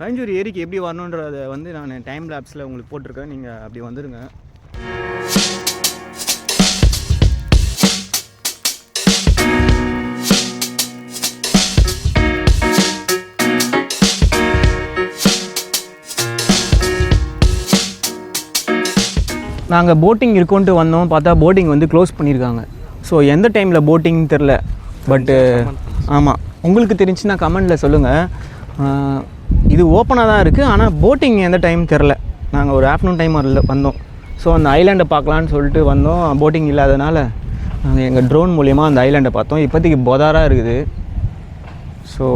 கயஞ்சூர் ஏரிக்கு எப்படி வரணுன்றதை வந்து நான் டைம் லேப்ஸில் உங்களுக்கு போட்டிருக்கேன். நீங்கள் அப்படி வந்துடுங்க நாங்கள் போட்டிங் இருக்கோன்ட்டு வந்தோம். பார்த்தா போட்டிங் வந்து க்ளோஸ் பண்ணியிருக்காங்க ஸோ எந்த டைமில் போட்டிங் தெரில பட்டு ஆமாம் உங்களுக்கு தெரிஞ்சுன்னா கமெண்டில் சொல்லுங்கள் இது ஓப்பனாக தான் இருக்குது ஆனால் போட்டிங் எந்த டைம் தெரில நாங்கள் ஒரு ஆஃப்டர்நூன் டைம் வரல வந்தோம். ஸோ அந்த ஐலாண்டை பார்க்கலான்னு சொல்லிட்டு வந்தோம். போட்டிங் இல்லாதனால நாங்கள் எங்கள் ட்ரோன் மூலியமாக அந்த ஐலாண்டை பார்த்தோம். இப்போதைக்கு பொதாராக இருக்குது. ஸோ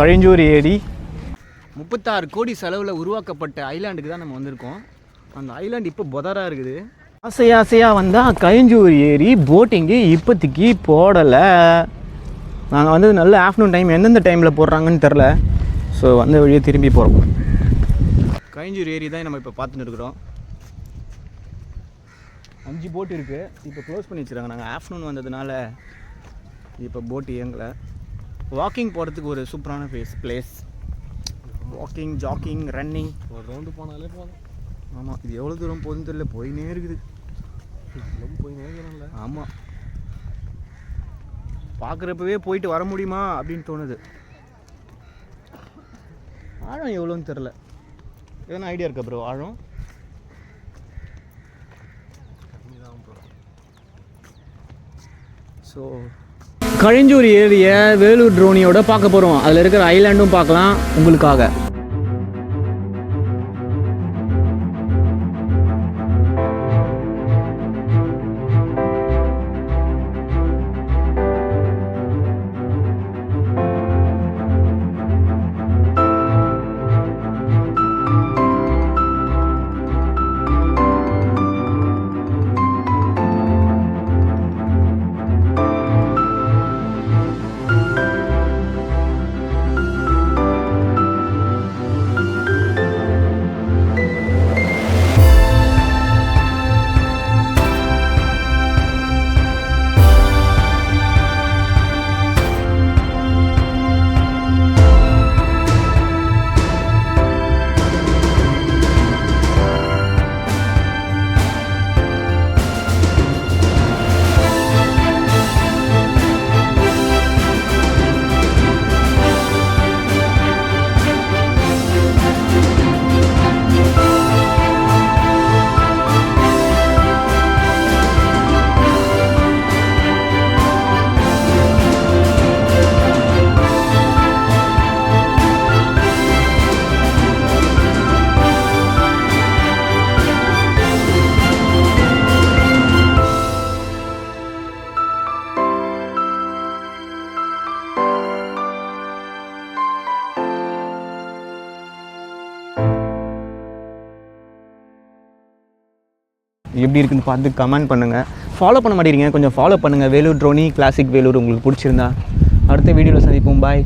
கழிஞ்சூர் ஏரி. முப்பத்தாறு கோடி செலவில் உருவாக்கப்பட்ட ஐலாண்டுக்கு தான் நம்ம வந்திருக்கோம். அந்த ஐலாண்டு இப்போ பொதராக இருக்குது. ஆசை ஆசையாக வந்தால் கழிஞ்சூர் ஏரி போட்டிங்கு இப்போதைக்கு போடலை. நாங்கள் வந்து நல்ல ஆஃப்டர்நூன் டைம் எந்தெந்த டைமில் போடுறாங்கன்னு தெரில ஸோ வந்த வழியே திரும்பி போகிறோம் கழிஞ்சூர் ஏரி தான் நம்ம இப்போ பார்த்துட்டு இருக்கிறோம். அஞ்சு போட் இருக்குது இப்போ க்ளோஸ் பண்ணி வச்சுருக்காங்க. நாங்கள் ஆஃப்டர்நூன் வந்ததுனால இப்போ போட் இயங்கலை. வாக்கிங் போகிறதுக்கு ஒரு சூப்பரான place place walking jogging running ஒரு ரவுண்டு போனாலே போதும். ஆமாம் இது எவ்வளோ தூரம் போகுதுன்னு தெரியல. போயினே இருக்குது. ரொம்ப போய் நேரம்ல ஆமாம் பார்க்குறப்பவே போயிட்டு வர முடியுமா அப்படின்னு தோணுது. ஆழம் எவ்வளோன்னு தெரில. எதனா ஐடியா இருக்கா ப்ரோ ஆழம்? ஸோ கழிஞ்சூர் ஏரியை வேலூர் ட்ரோனியோட பார்க்க போகிறோம் அதில் இருக்கிற ஐலாண்டும் பார்க்கலாம் உங்களுக்காக. எப்படி இருக்குன்னு பார்த்து கமெண்ட் பண்ணுங்கள் ஃபாலோ பண்ண மாட்டேங்கிறீங்க கொஞ்சம் ஃபாலோ பண்ணுங்கள் வேலூர் ட்ரோனி கிளாசிக் வேலூர் உங்களுக்கு பிடிச்சிருந்தா. அடுத்த வீடியோவில் சந்திப்போம். பாய்